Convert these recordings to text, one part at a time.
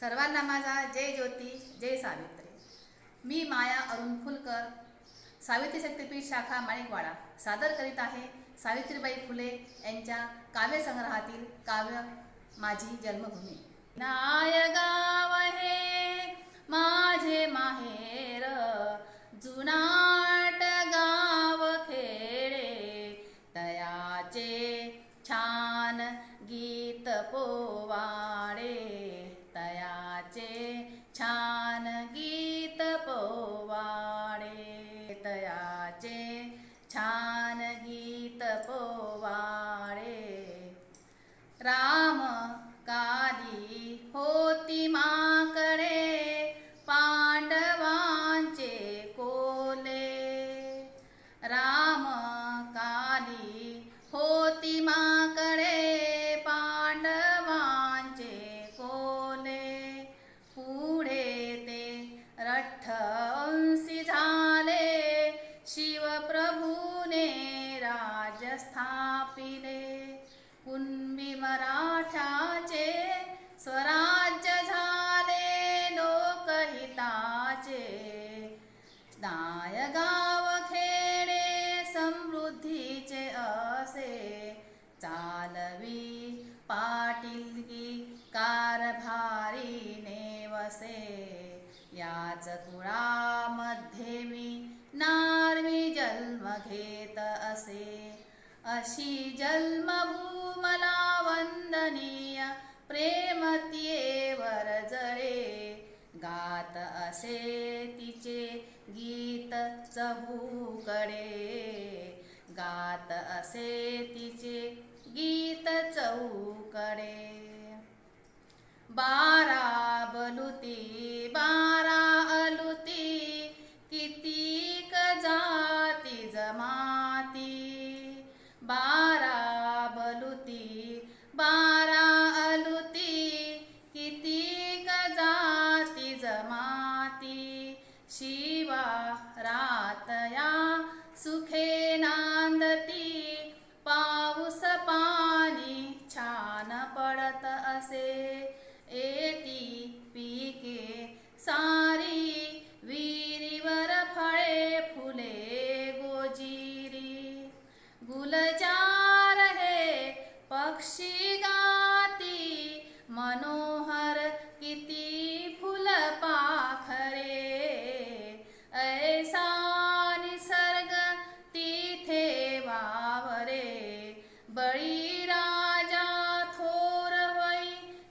सर्वांना माझा जय ज्योती जय सावित्री. मी माया अरुण फुलकर सावित्री शक्तीपीठ शाखा माणिकवाडा. सादर करीत आहे सावित्रीबाई फुले यांच्या काव्यसंग्रहातील काव्य माझी जन्मभूमी. नाय गाव हे माझे माहेर जुनाट गाव खेडे. तयाचे छान गीत पोवाडे. तयाचे छान गीत पोवाडे. तयाचे छान गीत पोवाडे. राम काली होती मा स्थापिले कुणबी मराठाचे स्वराज्य झाले लोकहिताचे नायगाव खेडे समृद्धीचे असे चालवी पाटीलगी कारभारी नेवसे याच कुळामध्ये मी नारवी जन्म घेत अशी जन्मभूमला वंदनीय प्रेमतीयेवर जळे. गात असे तिचे गीत चहूकडे. गात असे तिचे गीत चौकडे बारा बलुती बारा अलुती कितीक जाती जमा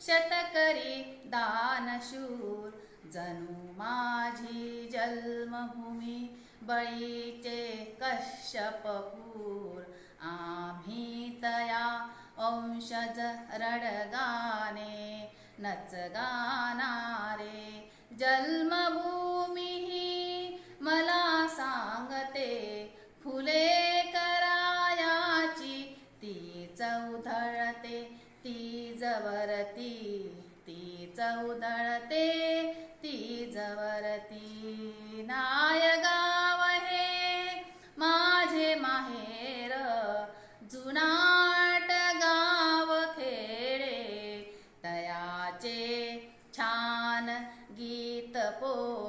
शतकरी दानशूर। जणू माझी जन्मभूमी बळीचे कश्यपपूर। आम्ही तया वंशज रडगाणे नच गाणारे जन्मभूमी जवरती ती चौधळते ती जवरती. नाय गाव हे माझे माहेर जुनाट गाव खेडे. तयाचे छान गीत पो